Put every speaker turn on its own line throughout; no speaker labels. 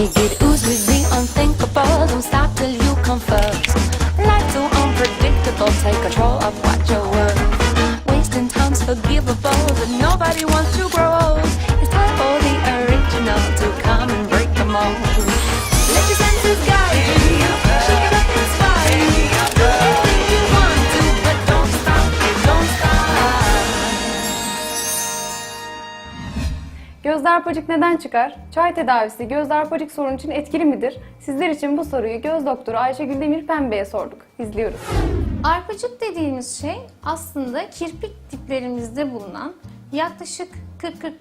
Make it ooze with the unthinkable. Don't stop till you come first. Life too unpredictable. Take control of what you're worth. Wasting time's forgivable, but nobody wants to grow
Göz darpacık neden çıkar? Çay tedavisi göz darpacık sorun için etkili midir? Sizler için bu soruyu göz doktoru Ayşegül Demir Pembe'ye sorduk. İzliyoruz.
Arpacık dediğimiz şey aslında kirpik diplerimizde bulunan yaklaşık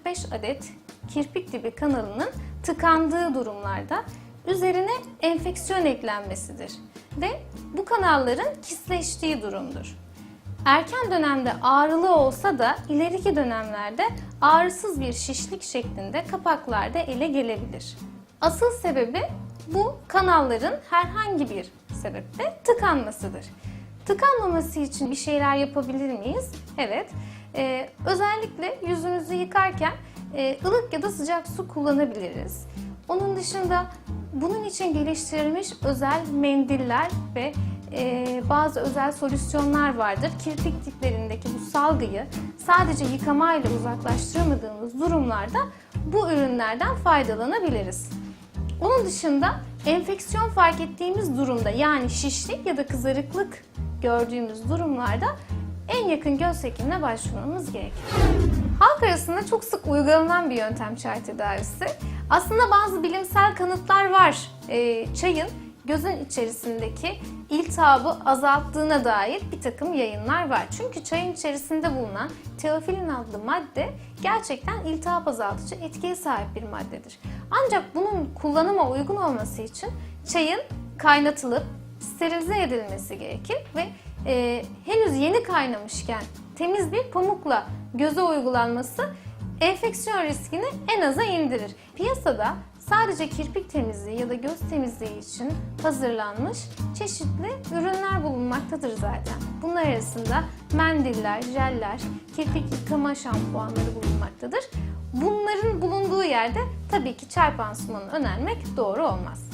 40-45 adet kirpik dibi kanalının tıkandığı durumlarda üzerine enfeksiyon eklenmesidir ve bu kanalların kisleştiği durumdur. Erken dönemde ağrılı olsa da ileriki dönemlerde ağrısız bir şişlik şeklinde kapaklarda ele gelebilir. Asıl sebebi bu kanalların herhangi bir sebeple tıkanmasıdır. Tıkanmaması için bir şeyler yapabilir miyiz? Evet. Ee, özellikle yüzümüzü yıkarken e, ılık ya da sıcak su kullanabiliriz. Onun dışında bunun için geliştirilmiş özel mendiller ve e, bazı özel solüsyonlar vardır. Kirpik diplerindeki bu salgıyı sadece yıkamayla uzaklaştıramadığımız durumlarda bu ürünlerden faydalanabiliriz. Onun dışında enfeksiyon fark ettiğimiz durumda yani şişlik ya da kızarıklık gördüğümüz durumlarda en yakın göz hekimine başvurmamız gerekir. Halk arasında çok sık uygulanan bir yöntem çay tedavisi. Aslında bazı bilimsel kanıtlar var. Ee, çayın gözün içerisindeki iltihabı azalttığına dair bir takım yayınlar var. Çünkü çayın içerisinde bulunan teofilin adlı madde gerçekten iltihap azaltıcı etkiye sahip bir maddedir. Ancak bunun kullanıma uygun olması için çayın kaynatılıp sterilize edilmesi gerekir ve e, henüz yeni kaynamışken temiz bir pamukla göze uygulanması enfeksiyon riskini en aza indirir. Piyasada sadece kirpik temizliği ya da göz temizliği için hazırlanmış çeşitli ürünler bulunmaktadır zaten. Bunlar arasında mendiller, jeller, kirpik yıkama şampuanları bulunmaktadır. Bunların bulunduğu yerde tabii ki çay pansumanı önermek doğru olmaz.